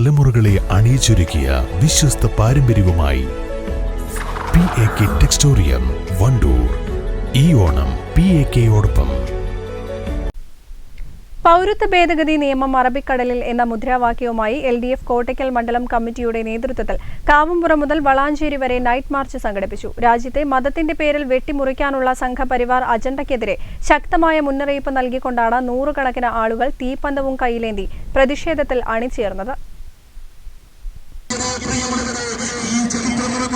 തലമുറകളെ അണിയിച്ചൊരുക്കിയ വിശ്വസ്ത പാരമ്പര്യവുമായി P A K Textorium Wandoor ഈ ഓണം പി എ കെയോടൊപ്പം പൗരത്വ ഭേദഗതി നിയമം അറബിക്കടലിൽ എന്ന മുദ്രാവാക്യവുമായി എൽ ഡി എഫ് കോട്ടയ്ക്കൽ മണ്ഡലം കമ്മിറ്റിയുടെ നേതൃത്വത്തിൽ കാവുംപുറം മുതൽ വളാഞ്ചേരി വരെ നൈറ്റ് മാർച്ച് സംഘടിപ്പിച്ചു. രാജ്യത്തെ മതത്തിന്റെ പേരിൽ വെട്ടിമുറിക്കാനുള്ള സംഘപരിവാർ അജണ്ടയ്ക്കെതിരെ ശക്തമായ മുന്നറിയിപ്പ് നൽകിക്കൊണ്ടാണ് നൂറുകണക്കിന് ആളുകൾ തീപ്പന്തവും കൈയിലേന്തി പ്രതിഷേധത്തിൽ അണിചേർന്നത്.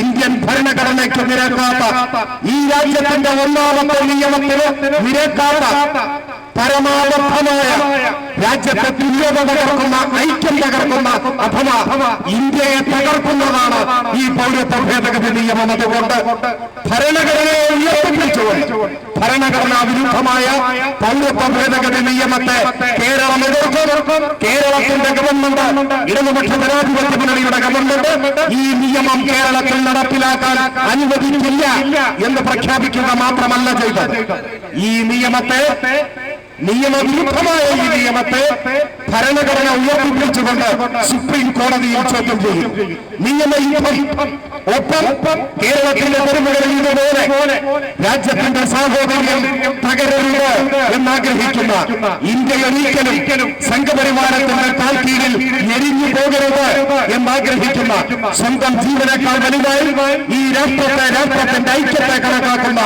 ഇന്ത്യൻ ഭരണഘടനയ്ക്ക് നിരക്കാത്ത ഈ രാജ്യത്തിന്റെ ഒന്നാമത്തെ നിയമത്തിന് നിരക്കാത്ത പരമാവധമായ രാജ്യത്തെ തുല്യത തകർക്കുന്ന ഐക്യം തകർക്കുന്ന അഥവാ ഇന്ത്യയെ തകർക്കുന്നതാണ് ഈ പൗരത്വ ഭേദഗതി നിയമം. അതുകൊണ്ട് ഭരണഘടനയെ ഉയർത്തിപ്പിടിച്ചുകൊണ്ട് ഭരണഘടനാ വിരുദ്ധമായ പൗരത്വ ഭേദഗതി നിയമത്തെ കേരളം എതിർക്കും. കേരളത്തിന്റെ ഗവൺമെന്റ് ഇടതുപക്ഷ ജനാധിപത്യ മുന്നണിയുടെ ഗവൺമെന്റ് ഈ നിയമം കേരളത്തിൽ നടപ്പിലാക്കാൻ അനുവദിക്കില്ല എന്ന് പ്രഖ്യാപിക്കുക മാത്രമല്ല ചെയ്തത്. ഈ നിയമത്തെ നിയമവിരുദ്ധമായ ഈ നിയമത്തെ ഭരണഘടന ഉയർത്തിപ്പിടിച്ചുകൊണ്ട് സുപ്രീം കോടതിയിൽ ചോദ്യം ചെയ്യും. നിയമയുദ്ധം ഒപ്പം കേരളത്തിന്റെ തെരുവുകളിൽ ഇതുപോലെ രാജ്യത്തിന്റെ സാഹോദര്യം തകരരുത് എന്നാഗ്രഹിക്കുന്ന ഇന്ത്യ ഒരിക്കലും സംഘപരിവാരത്തിന്റെ താൽക്കീഴിൽ എരിഞ്ഞു പോകരുത് എന്നാഗ്രഹിക്കുന്ന സ്വന്തം ജീവനേക്കാൾ വലുതായി ഈ രാഷ്ട്രത്തെ രാഷ്ട്രത്തിന്റെ ഐക്യത്തെ കണക്കാക്കുന്ന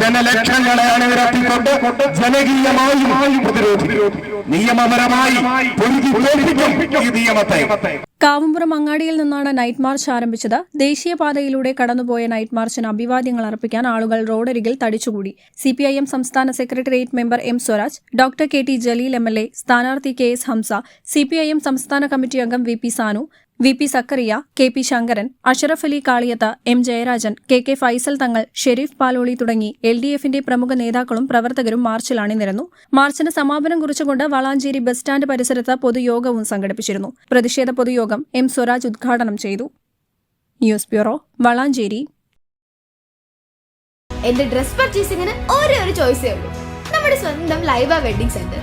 ജനലക്ഷങ്ങളെ അണിനിരത്തിക്കൊണ്ട് ജനകീയമായും പ്രതിരോധിക്കും. നിയമപരമായി ഈ നിയമത്തെ. കാവുംപുറം അങ്ങാടിയിൽ നിന്നാണ് നൈറ്റ് മാർച്ച് ആരംഭിച്ചത്. ദേശീയപാതയിലൂടെ കടന്നുപോയ നൈറ്റ് മാർച്ചിന് അഭിവാദ്യങ്ങൾ അർപ്പിക്കാൻ ആളുകൾ റോഡരികിൽ തടിച്ചുകൂടി. സിപിഐഎം സംസ്ഥാന secretariat member M Swaraj doctor K T Jaleel M L A സ്ഥാനാർത്ഥി കെ എസ് ഹംസ സിപിഐഎം സംസ്ഥാന കമ്മിറ്റി അംഗം V P Sanu V P Sakkariya K P Sankaran Asharaf Ali Kaliyath M Jayarajan K K Faisal Thangal Sharif Paloli തുടങ്ങി L D എഫിന്റെ പ്രമുഖ നേതാക്കളും പ്രവർത്തകരും മാർച്ചിൽ അണിനിരന്നു മാർച്ചിന് സമാപനം കുറിച്ചുകൊണ്ട് വളാഞ്ചേരി ബസ് സ്റ്റാൻഡ് പരിസരത്ത് പൊതുയോഗവും സംഘടിപ്പിച്ചിരുന്നു. പ്രതിഷേധ പൊതുയോഗം എം സ്വരാജ് ഉദ്ഘാടനം ചെയ്തു. News bureau Valanchery. എന്റെ ഡ്രസ് പർച്ചേസിംഗിന് ഒരേ ഒരു ചോയ്സേ ഉള്ളൂ. നമ്മുടെ സ്വന്തം Laiba wedding centre.